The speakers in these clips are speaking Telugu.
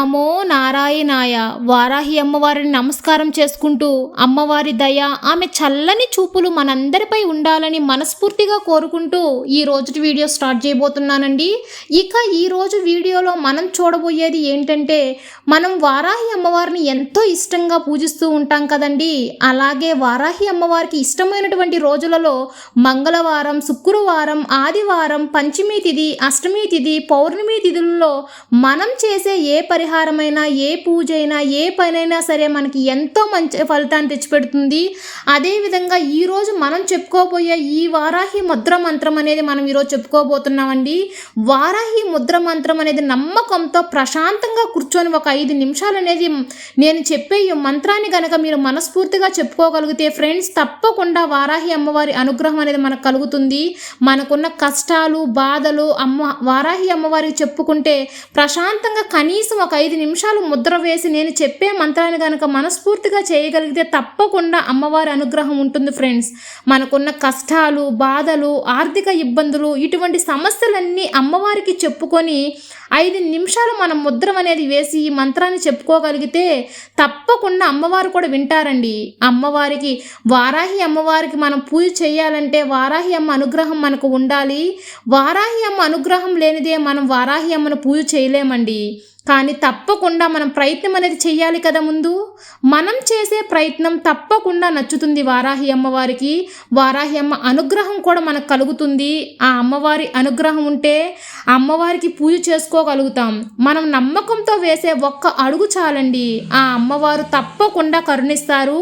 నమో నారాయణాయ. వారాహి అమ్మవారిని నమస్కారం చేసుకుంటూ అమ్మవారి దయ ఆమె చల్లని చూపులు మనందరిపై ఉండాలని మనస్ఫూర్తిగా కోరుకుంటూ ఈ రోజు వీడియో స్టార్ట్ చేయబోతున్నానండి. ఇక ఈరోజు వీడియోలో మనం చూడబోయేది ఏంటంటే మనం వారాహి అమ్మవారిని ఎంతో ఇష్టంగా పూజిస్తూ ఉంటాం కదండి. అలాగే వారాహి అమ్మవారికి ఇష్టమైనటువంటి రోజులలో మంగళవారం శుక్రవారం ఆదివారం పంచమి తిథి అష్టమి తిథి పౌర్ణమి తిథుల్లో మనం చేసే ఏ పరిహారమైనా ఏ పూజ అయినా ఏ పనైనా సరే మనకి ఎంతో మంచి ఫలితాన్ని తెచ్చిపెడుతుంది. అదేవిధంగా ఈరోజు మనం చెప్పుకోబోయే ఈ వారాహి ముద్ర మంత్రం అనేది మనం ఈరోజు చెప్పుకోబోతున్నామండి. వారాహి ముద్ర మంత్రం అనేది నమ్మకంతో ప్రశాంతంగా కూర్చొని ఒక ఐదు నిమిషాలు అనేది నేను చెప్పే ఈ మంత్రాన్ని కనుక మీరు మనస్ఫూర్తిగా చెప్పుకోగలిగితే ఫ్రెండ్స్ తప్పకుండా వారాహి అమ్మవారి అనుగ్రహం అనేది మనకు కలుగుతుంది. మనకున్న కష్టాలు బాధలు అమ్మ వారాహి అమ్మవారికి చెప్పుకుంటే ప్రశాంతంగా కనీసం ఒక ఐదు నిమిషాలు ముద్ర వేసి నేను చెప్పే మంత్రాన్ని కనుక మనస్ఫూర్తిగా చేయగలిగితే తప్పకుండా అమ్మవారి అనుగ్రహం ఉంటుంది ఫ్రెండ్స్ మనకున్న కష్టాలు బాధలు ఆర్థిక ఇబ్బందులు ఇటువంటి సమస్యలన్నీ అమ్మవారికి చెప్పుకొని ఐదు నిమిషాలు మనం ముద్ర అనేది వేసి ఈ మంత్రాన్ని చెప్పుకోగలిగితే తప్పకుండా అమ్మవారు కూడా వింటారండి. అమ్మవారికి వారాహి అమ్మవారికి మనం పూజ చేయాలంటే వారాహి అమ్మ అనుగ్రహం మనకు ఉండాలి. వారాహి అమ్మ అనుగ్రహం లేనిదే మనం వారాహి అమ్మను పూజ చేయలేమండి. కానీ తప్పకుండా మనం ప్రయత్నం అనేది చెయ్యాలి కదా ముందు. మనం చేసే ప్రయత్నం తప్పకుండా నచ్చుతుంది వారాహి అమ్మవారికి. వారాహి అమ్మ అనుగ్రహం కూడా మనకు కలుగుతుంది. ఆ అమ్మవారి అనుగ్రహం ఉంటే అమ్మవారికి పూజ చేసుకోగలుగుతాం. మనం నమ్మకంతో వేసే ఒక్క అడుగు చాలండి. ఆ అమ్మవారు తప్పకుండా కరుణిస్తారు.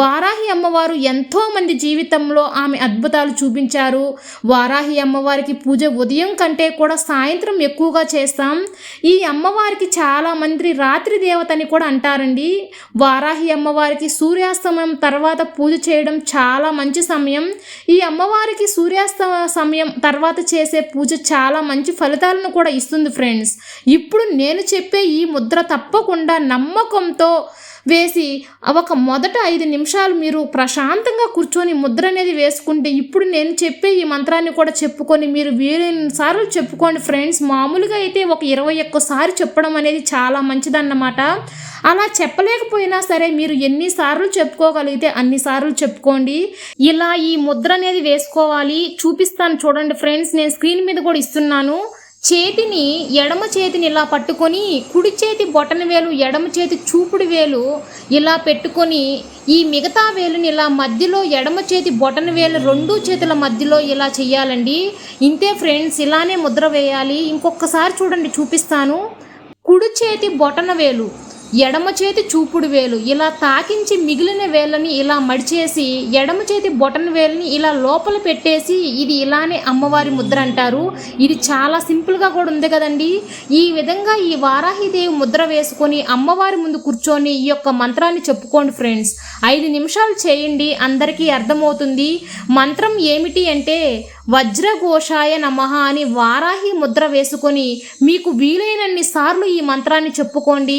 వారాహి అమ్మవారు ఎంతో మంది జీవితంలో ఆమె అద్భుతాలు చూపించారు. వారాహి అమ్మవారికి పూజ ఉదయం కంటే కూడా సాయంత్రం ఎక్కువగా చేస్తాం. ఈ అమ్మవారికి చాలా మంది రాత్రి దేవత అని కూడా అంటారండి. వారాహి అమ్మవారికి సూర్యాస్తమయం తర్వాత పూజ చేయడం చాలా మంచి సమయం. ఈ అమ్మవారికి సూర్యాస్త సమయం తర్వాత చేసే పూజ చాలా మంచి ఫలితాలను కూడా ఇస్తుంది ఫ్రెండ్స్. ఇప్పుడు నేను చెప్పే ఈ ముద్ర తప్పకుండా నమ్మకంతో వేసి ఒక మొదట ఐదు నిమిషాలు మీరు ప్రశాంతంగా కూర్చొని ముద్ర అనేది వేసుకుంటే ఇప్పుడు నేను చెప్పే ఈ మంత్రాన్ని కూడా చెప్పుకొని మీరు వీలైన సార్లు చెప్పుకోండి ఫ్రెండ్స్. మామూలుగా అయితే ఒక ఇరవై ఒక్కసారి చెప్పడం అనేది చాలా మంచిదన్నమాట. అలా చెప్పలేకపోయినా సరే మీరు ఎన్నిసార్లు చెప్పుకోగలిగితే అన్నిసార్లు చెప్పుకోండి. ఇలా ఈ ముద్ర అనేది వేసుకోవాలి. చూపిస్తాను చూడండి ఫ్రెండ్స్. నేను స్క్రీన్ మీద కూడా ఇస్తున్నాను. చేతిని ఎడమ చేతిని ఇలా పట్టుకొని కుడి చేతి బొటన వేలు ఎడమ చేతి చూపుడు వేలు ఇలా పెట్టుకొని ఈ మిగతా వేలుని ఇలా మధ్యలో ఎడమ చేతి బొటన వేలు రెండు చేతుల మధ్యలో ఇలా చేయాలండి ఇంతే ఫ్రెండ్స్ ఇలానే ముద్ర వేయాలి. ఇంకొకసారి చూడండి చూపిస్తాను. కుడి చేతి బొటన వేలు. ఎడమ చేతి చూపుడు వేలు. ఇలా తాకించి మిగిలిన వేళ్ళని ఇలా మడిచేసి ఎడమ చేతి బొటన వేలని ఇలా లోపల పెట్టేసి ఇది ఇలానే అమ్మవారి ముద్ర అంటారు. ఇది చాలా సింపుల్గా కూడా ఉంది కదండి. ఈ విధంగా ఈ వారాహిదేవి ముద్ర వేసుకొని అమ్మవారి ముందు కూర్చొని ఈ యొక్క మంత్రాన్ని చెప్పుకోండి ఫ్రెండ్స్. ఐదు నిమిషాలు చేయండి అందరికీ అర్థమవుతుంది. మంత్రం ఏమిటి అంటే వజ్రఘోషాయ నమః అని వారాహి ముద్ర వేసుకొని మీకు వీలైనన్ని సార్లు ఈ మంత్రాన్ని చెప్పుకోండి.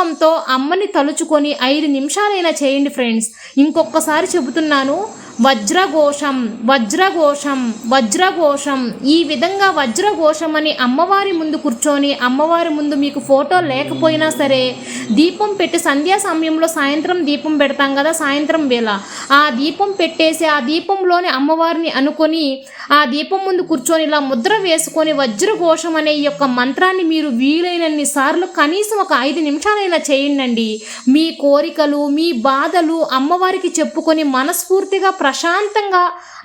నమ్మకంతో అమ్మని తలుచుకొని ఐదు నిమిషాలైనా చేయండి ఫ్రెండ్స్. ఇంకొకసారి చెబుతున్నాను వజ్రఘోషం వజ్రఘోషం వజ్రఘోషం. ఈ విధంగా వజ్రఘోషం అని అమ్మవారి ముందు కూర్చొని అమ్మవారి ముందు మీకు ఫోటో లేకపోయినా సరే దీపం పెట్టి సంధ్యా సమయంలో సాయంత్రం దీపం పెడతాం కదా సాయంత్రం వేళ. ఆ దీపం పెట్టేసి ఆ దీపంలోని అమ్మవారిని అనుకొని ఆ దీపం ముందు కూర్చొని ఇలా ముద్ర వేసుకొని వజ్రఘోషం అనే ఈ యొక్క మంత్రాన్ని మీరు వీలైనన్ని సార్లు కనీసం ఒక ఐదు నిమిషాలైనా చేయండి మీ కోరికలు మీ బాధలు అమ్మవారికి చెప్పుకొని మనస్ఫూర్తిగా ప్రశాంతంగా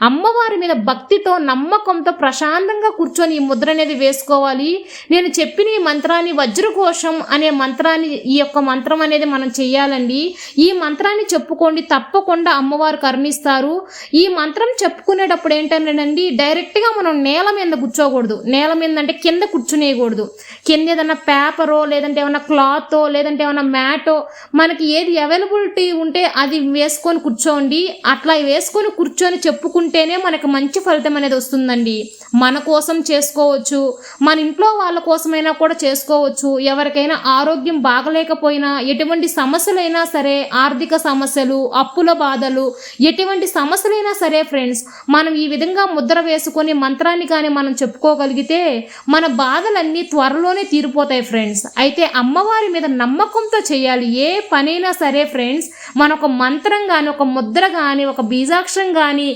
అమ్మవారి మీద భక్తితో నమ్మకంతో ప్రశాంతంగా కూర్చొని ఈ ముద్ర అనేది వేసుకోవాలి. నేను చెప్పిన ఈ మంత్రాన్ని వజ్రకోశం అనే మంత్రాన్ని ఈ యొక్క మంత్రం అనేది మనం చేయాలండి ఈ మంత్రాన్ని చెప్పుకోండి తప్పకుండా అమ్మవారు కరుణిస్తారు. ఈ మంత్రం చెప్పుకునేటప్పుడు ఏంటంటేనండి డైరెక్ట్గా మనం నేల మీద కూర్చోకూడదు. నేల మీద అంటే కింద కూర్చునేయకూడదు. కింద ఏదైనా పేపరో లేదంటే ఏమైనా క్లాతో లేదంటే ఏమైనా మ్యాటో మనకి ఏది అవైలబిలిటీ ఉంటే అది వేసుకొని కూర్చోండి. అట్లా వేసుకొని చేసుకొని కూర్చొని చెప్పుకుంటేనే మనకి మంచి ఫలితం అనేది వస్తుందండి. మన కోసం చేసుకోవచ్చు మన ఇంట్లో వాళ్ళ కోసమైనా కూడా చేసుకోవచ్చు. ఎవరికైనా ఆరోగ్యం బాగలేకపోయినా ఎటువంటి సమస్యలైనా సరే ఆర్థిక సమస్యలు అప్పుల బాధలు ఎటువంటి సమస్యలైనా సరే ఫ్రెండ్స్ మనం ఈ విధంగా ముద్ర వేసుకొని మంత్రాన్ని కానీ మనం చెప్పుకోగలిగితే మన బాధలన్నీ త్వరలోనే తీరిపోతాయి ఫ్రెండ్స్. అయితే అమ్మవారి మీద నమ్మకంతో చేయాలి ఏ పనైనా సరే ఫ్రెండ్స్ మన ఒక మంత్రం కానీ ఒక ముద్ర కానీ ఒక బీజా బీజాక్షరం కానీ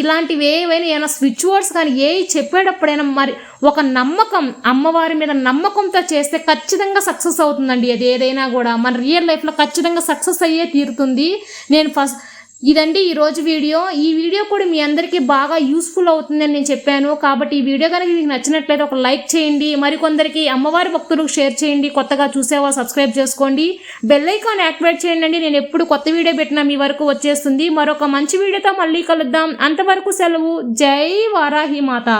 ఇలాంటివి ఏవైనా ఏమైనా స్విచ్ వర్డ్స్ కానీ ఏ చెప్పేటప్పుడైనా మరి ఒక నమ్మకం అమ్మవారి మీద నమ్మకంతో చేస్తే ఖచ్చితంగా సక్సెస్ అవుతుందండి. అది ఏదైనా కూడా మన రియల్ లైఫ్లో ఖచ్చితంగా సక్సెస్ అయ్యే తీరుతుంది. నేను ఫస్ట్ ఇదండి ఈరోజు వీడియో. ఈ వీడియో కూడా మీ అందరికీ బాగా యూస్ఫుల్ అవుతుందని నేను చెప్పాను. కాబట్టి ఈ వీడియో కనుక మీకు నచ్చినట్లయితే ఒక లైక్ చేయండి. మరికొందరికి అమ్మవారి భక్తులకు షేర్ చేయండి. కొత్తగా చూసేవాళ్ళు సబ్స్క్రైబ్ చేసుకోండి. బెల్ ఐకాన్ యాక్టివేట్ చేయండి నేను ఎప్పుడు కొత్త వీడియో పెట్టినా మీ వరకు వచ్చేస్తుంది. మరొక మంచి వీడియోతో మళ్ళీ కలుద్దాం. అంతవరకు సెలవు. జై వారాహి మాత.